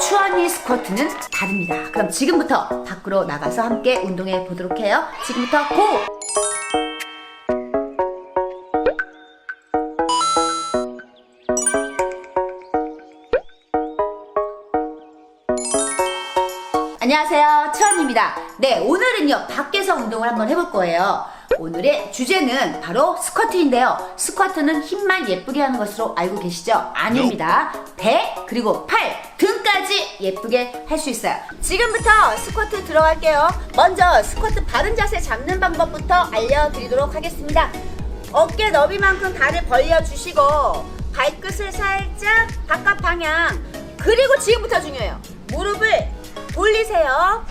추언니 스쿼트는 다릅니다. 그럼 지금부터 밖으로 나가서 함께 운동해 보도록 해요. 지금부터 고! 안녕하세요. 추언입니다. 네, 오늘은요, 밖에서 운동을 한번 해볼 거예요. 오늘의 주제는 바로 스쿼트인데요. 스쿼트는 힘만 예쁘게 하는 것으로 알고 계시죠? 아닙니다. 배, 그리고 팔, 등까지 예쁘게 할 수 있어요. 지금부터 스쿼트 들어갈게요. 먼저 스쿼트 바른 자세 잡는 방법부터 알려드리도록 하겠습니다. 어깨 너비만큼 다리 벌려주시고, 발끝을 살짝 바깥 방향. 그리고 지금부터 중요해요. 무릎을 돌리세요.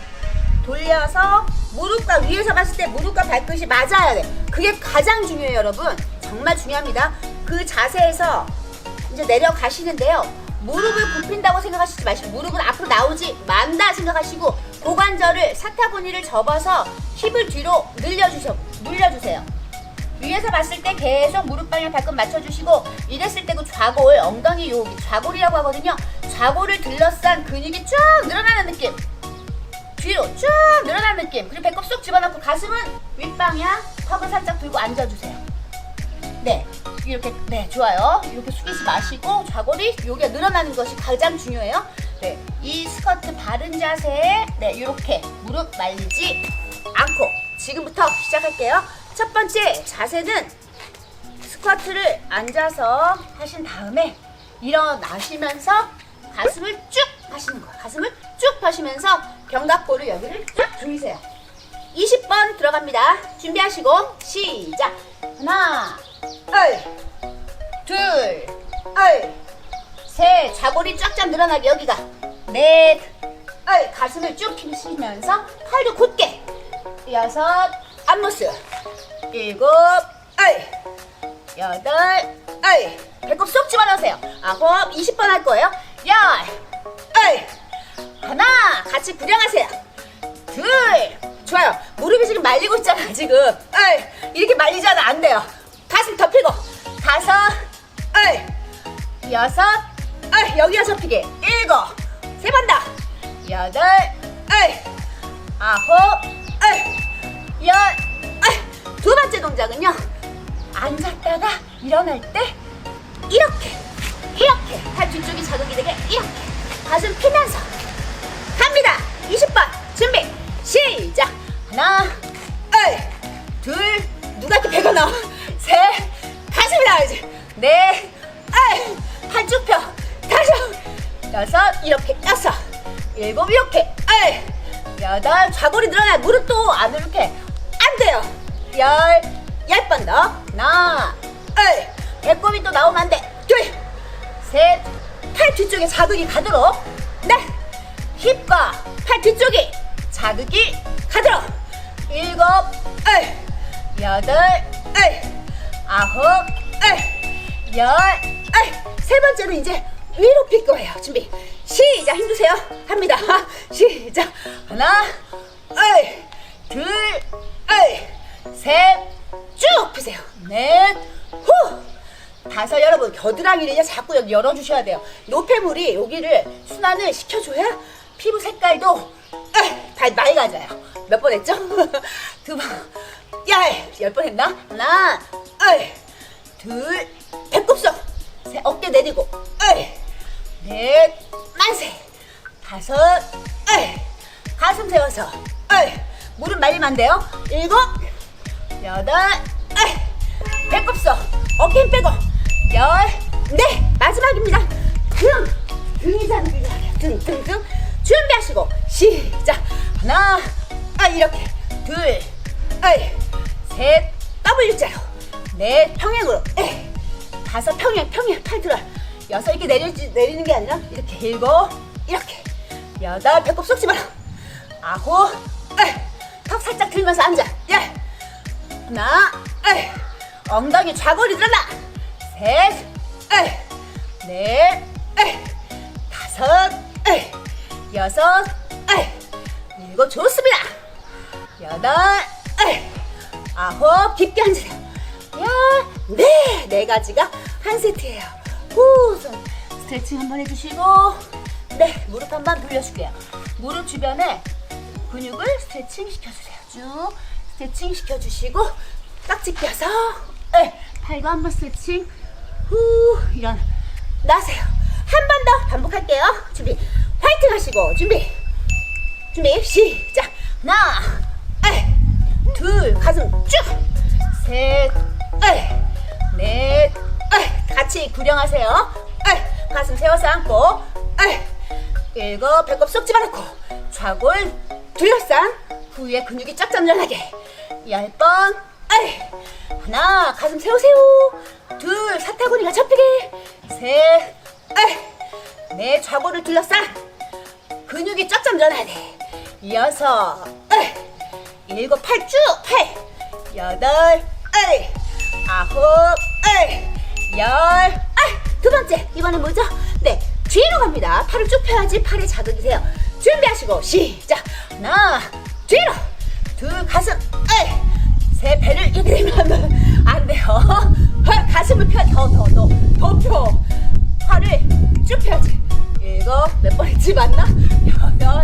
돌려서 무릎과 위에서 봤을 때 무릎과 발끝이 맞아야 돼. 그게 가장 중요해요, 여러분. 정말 중요합니다. 그 자세에서 이제 내려가시는데요. 무릎을 굽힌다고 생각하시지 마시고 무릎은 앞으로 나오지 만다 생각하시고 고관절을 사타구니를 접어서 힙을 뒤로 늘려주세요. 늘려주세요. 위에서 봤을 때 계속 무릎 방향 발끝 맞춰주시고 이랬을 때 그 좌골 엉덩이 요 좌골이라고 하거든요. 좌골을 둘러싼 근육이 쭉 늘어나는 느낌. 뒤로 쭉 늘어나는 느낌. 그리고 배꼽 쏙 집어넣고 가슴은 윗방향 턱을 살짝 들고 앉아주세요. 네. 이렇게 네 좋아요. 이렇게 숙이지 마시고 좌골이 여기가 늘어나는 것이 가장 중요해요. 네, 이 스쿼트 바른 자세에 네 이렇게 무릎 말리지 않고 지금부터 시작할게요. 첫 번째 자세는 스쿼트를 앉아서 하신 다음에 일어나시면서 가슴을 쭉 하시는 거예요. 가슴을 쭉 펴시면서 견갑골을 여기를 쭉 조이세요. 20번 들어갑니다. 준비하시고 시작. 하나, 둘, 둘, 셋. 좌골이 쫙쫙 늘어나게 여기가. 넷, 가슴을 쭉 펴시면서 팔도 곧게. 여섯, 앞모습. 일곱, 여덟, 배꼽 쏙 집어넣으세요. 아홉, 20번 할 거예요. 열, 같이 구령하세요. 둘, 좋아요. 무릎이 지금 말리고 있잖아, 지금. 어이, 이렇게 말리잖아, 안 돼요. 가슴 더 펴고. 다섯, 어이, 여섯, 어이, 여기가 접히게. 일곱, 세 번 더. 여덟, 어이, 아홉, 어이, 열, 어이. 두 번째 동작은요. 앉았다가 일어날 때 이렇게, 이렇게. 팔 뒤쪽이 자극이 되게 이렇게. 가슴 피면서. 갑니다. 20번 준비 시작. 하나, 둘, 누가 이렇게 배가 나와? 셋, 가슴이 나와야지. 넷, 팔쭉 펴. 다섯, 여섯, 이렇게 여섯, 일곱 이렇게. 여덟, 좌골이 늘어나. 무릎도 안 이렇게 안 돼요. 열, 열 번 더. 하나, 배꼽이 또 나오면 안 돼. 둘, 셋, 팔 뒤쪽에 자극이 가도록. 넷, 힙과 팔 뒤쪽이 자극이 가도록. 일곱, 여덟, 아홉, 열, 세 번째는 이제 위로 필 거예요. 준비. 시작. 힘주세요. 합니다. 시작. 하나, 둘, 셋, 쭉 펴세요. 넷, 후. 다섯 여러분 겨드랑이를 자꾸 여기 열어주셔야 돼요. 노폐물이 여기를 순환을 시켜줘야 피부 색깔도 다 맑아져요. 몇 번 했죠? 두 번. 야, 열 번 했나? 하나, 둘, 배꼽 속, 셋, 어깨 내리고, 넷, 만세, 다섯, 가슴 세워서, 무릎 말리면 안 돼요. 일곱, 여덟, 배꼽 속, 어깨 힘 빼고, 열, 네, 마지막입니다. 시작. 하나, 아, 이렇게. 둘, 아이, 셋, W자로. 넷, 평행으로. 에, 다섯, 평행, 평행, 팔 들어. 여섯, 이렇게 내리지, 내리는 게 아니라, 이렇게 일곱, 이렇게. 여덟, 배꼽 쏙 집어넣어. 아홉, 에이, 턱 살짝 들면서 앉아. 열. 하나, 에이, 엉덩이 좌골이 늘어나. 셋, 에이, 넷, 에이, 다섯, 에이, 여섯, 에이, 일곱 좋습니다. 여덟, 에이, 아홉 깊게 앉으세요. 야, 네, 네 가지가 한 세트예요. 후, 손 스트레칭 한번 해주시고 네, 무릎 한번 돌려줄게요. 무릎 주변에 근육을 스트레칭 시켜주세요. 쭉 스트레칭 시켜주시고 딱지 펴서 네, 팔도 한번 스트레칭 후 일어나 나세요. 한 번 더 반복할게요. 준비 화이팅 하시고 준비 준비 시작 하나 둘 가슴 쭉셋 넷 에이, 같이 구령하세요. 가슴 세워서 에이, 일곱 배꼽 쏙 집어넣고. 좌골 둘러싼 후에 근육이 쫙쫙 늘어나게. 열번 에이, 하나 가슴 세우세요. 둘 사타구니가 접히게. 셋 에이, 넷 좌골을 둘러싼 근육이 쫙쫙 늘어나야 돼. 여섯, 에이, 일곱, 팔 쭉, 팔, 여덟, 에이, 아홉, 에이, 열, 에이, 두 번째. 이번엔 뭐죠? 네, 뒤로 갑니다. 팔을 쭉 펴야지 팔에 자극이 돼요. 준비하시고, 시작. 하나, 뒤로. 둘, 가슴, 에이, 세 배를 되면 안 돼요. 팔, 가슴을 펴, 더, 더, 더, 더 펴. 팔을 쭉 펴야지. 일곱 몇 번 했지 맞나? 여덟,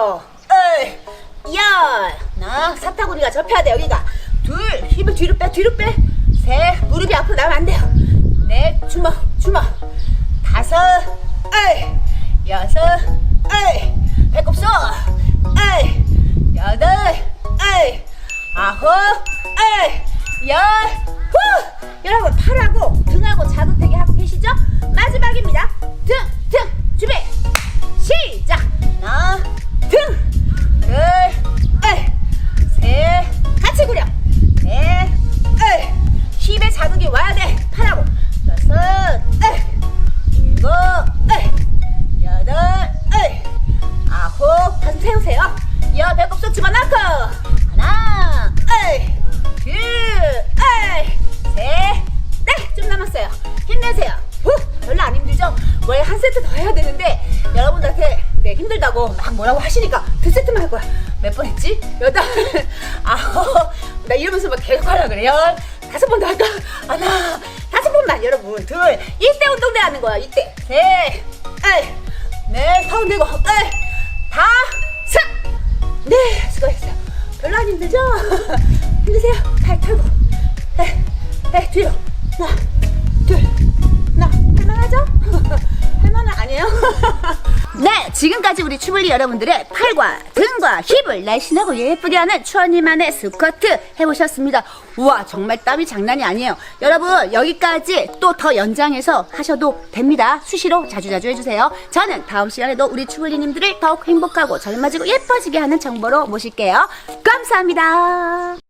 에이! 열! 하나, 사타구니가 접혀야 돼, 여기가. 둘, 힘을 뒤로 빼, 뒤로 빼. 셋, 무릎이 앞으로 나면 안 돼요. 넷, 주먹, 주먹. 다섯, 에이, 여섯, 에이, 배꼽 쏘, 에이, 여덟, 에이, 아홉, 에이, 열, 후! 여러분, 팔하고 등하고 자극되게 하고 계시죠? 마지막입니다. 등, 등, 준비, 해야 되는데 여러분들한테 네, 힘들다고 막 뭐라고 하시니까 두 세트만 할 거야. 몇 번 했지? 여덟, 아홉, 나 이러면서 막 계속 하라 그래. 열, 다섯 번 더 할까? 하나, 다섯 번만 여러분. 둘, 이때 운동대 하는 거야. 이때. 셋, 에이, 넷, 서운 되고, 에이, 다섯. 네, 수고했어요. 별로 안 힘들죠? 힘드세요? 팔 털고. 네, 네, 뒤로. 하나, 지금까지 우리 추블리 여러분들의 팔과 등과 힙을 날씬하고 예쁘게 하는 추언니만의 스쿼트 해보셨습니다. 우와, 정말 땀이 장난이 아니에요. 여러분, 여기까지 또 더 연장해서 하셔도 됩니다. 수시로 자주자주 해주세요. 저는 다음 시간에도 우리 추블리님들을 더욱 행복하고 젊어지고 예뻐지게 하는 정보로 모실게요. 감사합니다.